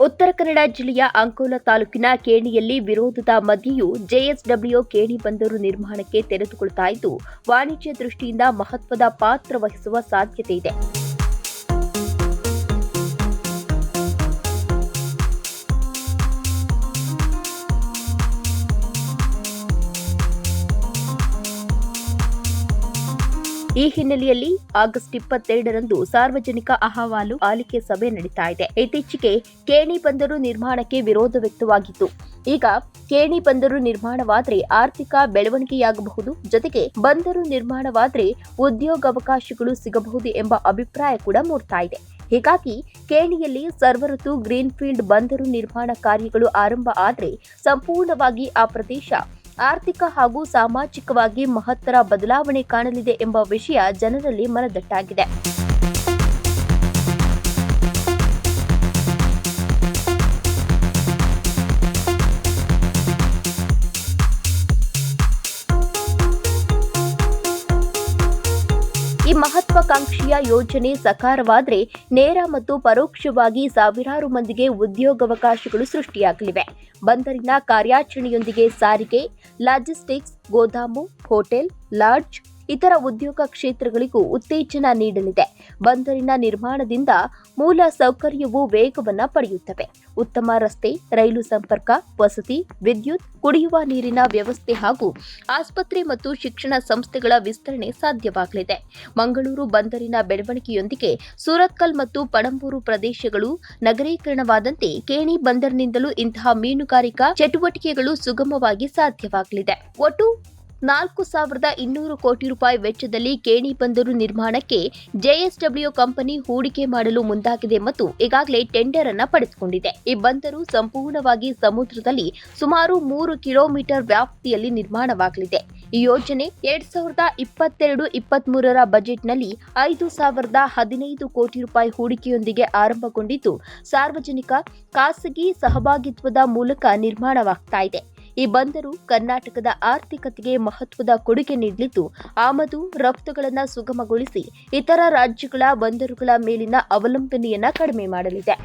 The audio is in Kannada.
ಉತ್ತರ ಕನ್ನಡ ಜಿಲ್ಲೆಯ ಅಂಕೋಲ ತಾಲೂಕಿನ ಕೇಣಿಯಲ್ಲಿ ವಿರೋಧದ ಮಧ್ಯೆಯೂ ಜೆಎಸ್ಡಬ್ಲ್ಯೂ ಕೇಣಿ ಬಂದರು ನಿರ್ಮಾಣಕ್ಕೆ ತೆರೆದುಕೊಳ್ತಾ ಇದ್ದು, ವಾಣಿಜ್ಯ ದೃಷ್ಟಿಯಿಂದ ಮಹತ್ವದ ಪಾತ್ರ ವಹಿಸುವ ಸಾಧ್ಯತೆ ಇದೆ. ಈ ಹಿನ್ನೆಲೆಯಲ್ಲಿ ಆಗಸ್ಟ್ ಇಪ್ಪತ್ತೆರಡರಂದು ಸಾರ್ವಜನಿಕ ಅಹವಾಲು ಆಲಿಕೆ ಸಭೆ ನಡೀತಾ ಇದೆ. ಇತ್ತೀಚೆಗೆ ಕೇಣಿ ಬಂದರು ನಿರ್ಮಾಣಕ್ಕೆ ವಿರೋಧ ವ್ಯಕ್ತವಾಗಿತ್ತು. ಈಗ ಕೇಣಿ ಬಂದರು ನಿರ್ಮಾಣವಾದರೆ ಆರ್ಥಿಕ ಬೆಳವಣಿಗೆಯಾಗಬಹುದು, ಜೊತೆಗೆ ಬಂದರು ನಿರ್ಮಾಣವಾದರೆ ಉದ್ಯೋಗಾವಕಾಶಗಳು ಸಿಗಬಹುದು ಎಂಬ ಅಭಿಪ್ರಾಯ ಕೂಡ ಮೂಡ್ತಾ ಇದೆ. ಹೀಗಾಗಿ ಕೇಣಿಯಲ್ಲಿ ಸರ್ವಋತು ಗ್ರೀನ್ಫೀಲ್ಡ್ ಬಂದರು ನಿರ್ಮಾಣ ಕಾರ್ಯಗಳು ಆರಂಭ ಆದರೆ ಸಂಪೂರ್ಣವಾಗಿ ಆ ಪ್ರದೇಶ ಆರ್ಥಿಕ ಹಾಗೂ ಸಾಮಾಜಿಕವಾಗಿ ಮಹತ್ತರ ಬದಲಾವಣೆ ಕಾಣಲಿದೆ ಎಂಬ ವಿಷಯ ಜನರಲ್ಲಿ ಮನದಟ್ಟಾಗಿದೆ. ಈ ಮಹತ್ವಾಕಾಂಕ್ಷಿಯ ಯೋಜನೆ ಸಕಾರವಾದರೆ ನೇರ ಮತ್ತು ಪರೋಕ್ಷವಾಗಿ ಸಾವಿರಾರು ಮಂದಿಗೆ ಉದ್ಯೋಗಾವಕಾಶಗಳು ಸೃಷ್ಟಿಯಾಗಲಿವೆ. ಬಂದರಿನ ಕಾರ್ಯಾಚರಣೆಯೊಂದಿಗೆ ಸಾರಿಗೆ, ಲಾಜಿಸ್ಟಿಕ್ಸ್, ಗೋದಾಮು, ಹೋಟೆಲ್, ಲಾಡ್ಜ್ ಇತರ ಉದ್ಯೋಗ ಕ್ಷೇತ್ರಗಳಿಗೂ ಉತ್ತೇಜನ ನೀಡಲಿದೆ. ಬಂದರಿನ ನಿರ್ಮಾಣದಿಂದ ಮೂಲ ಸೌಕರ್ಯವು ವೇಗವನ್ನು ಪಡೆಯುತ್ತವೆ. ಉತ್ತಮ ರಸ್ತೆ, ರೈಲು ಸಂಪರ್ಕ, ವಸತಿ, ವಿದ್ಯುತ್, ಕುಡಿಯುವ ನೀರಿನ ವ್ಯವಸ್ಥೆ ಹಾಗೂ ಆಸ್ಪತ್ರೆ ಮತ್ತು ಶಿಕ್ಷಣ ಸಂಸ್ಥೆಗಳ ವಿಸ್ತರಣೆ ಸಾಧ್ಯವಾಗಲಿದೆ. ಮಂಗಳೂರು ಬಂದರಿನ ಬೆಳವಣಿಗೆಯೊಂದಿಗೆ ಸೂರತ್ಕಲ್ ಮತ್ತು ಪಡಂಬೂರು ಪ್ರದೇಶಗಳು ನಗರೀಕರಣವಾದಂತೆ ಕೇಣಿ ಬಂದರಿನಿಂದಲೂ ಇಂತಹ ಮೀನುಗಾರಿಕಾ ಚಟುವಟಿಕೆಗಳು ಸುಗಮವಾಗಿ ಸಾಧ್ಯವಾಗಲಿದೆ. ಒಟ್ಟು ನಾಲ್ಕು ಸಾವಿರದ ಇನ್ನೂರು ಕೋಟಿ ರೂಪಾಯಿ ವೆಚ್ಚದಲ್ಲಿ ಕೇಣಿ ಬಂದರು ನಿರ್ಮಾಣಕ್ಕೆ ಜೆಎಸ್ಡಬ್ಲ್ಯೂ ಕಂಪನಿ ಹೂಡಿಕೆ ಮಾಡಲು ಮುಂದಾಗಿದೆ ಮತ್ತು ಈಗಾಗಲೇ ಟೆಂಡರ್ ಅನ್ನು ಪಡೆದುಕೊಂಡಿದೆ. ಈ ಬಂದರು ಸಂಪೂರ್ಣವಾಗಿ ಸಮುದ್ರದಲ್ಲಿ ಸುಮಾರು ಮೂರು ಕಿಲೋಮೀಟರ್ ವ್ಯಾಪ್ತಿಯಲ್ಲಿ ನಿರ್ಮಾಣವಾಗಲಿದೆ. ಈ ಯೋಜನೆ ಎರಡ್ ಸಾವಿರದ ಇಪ್ಪತ್ತೆರಡು ಇಪ್ಪತ್ಮೂರರ ಬಜೆಟ್ನಲ್ಲಿ ಐದು ಸಾವಿರದ ಹದಿನೈದು ಕೋಟಿ ರೂಪಾಯಿ ಹೂಡಿಕೆಯೊಂದಿಗೆ ಆರಂಭಗೊಂಡಿದ್ದು, ಸಾರ್ವಜನಿಕ ಖಾಸಗಿ ಸಹಭಾಗಿತ್ವದ ಮೂಲಕ ನಿರ್ಮಾಣವಾಗ್ತಾ ಇದೆ. ಈ ಬಂದರು ಕರ್ನಾಟಕದ ಆರ್ಥಿಕತೆಗೆ ಮಹತ್ವದ ಕೊಡುಗೆ ನೀಡಲಿದ್ದು, ಆಮದು ರಫ್ತುಗಳನ್ನು ಸುಗಮಗೊಳಿಸಿ ಇತರ ರಾಜ್ಯಗಳ ಬಂದರುಗಳ ಮೇಲಿನ ಅವಲಂಬನೆಯನ್ನ ಕಡಿಮೆ ಮಾಡಲಿದೆ.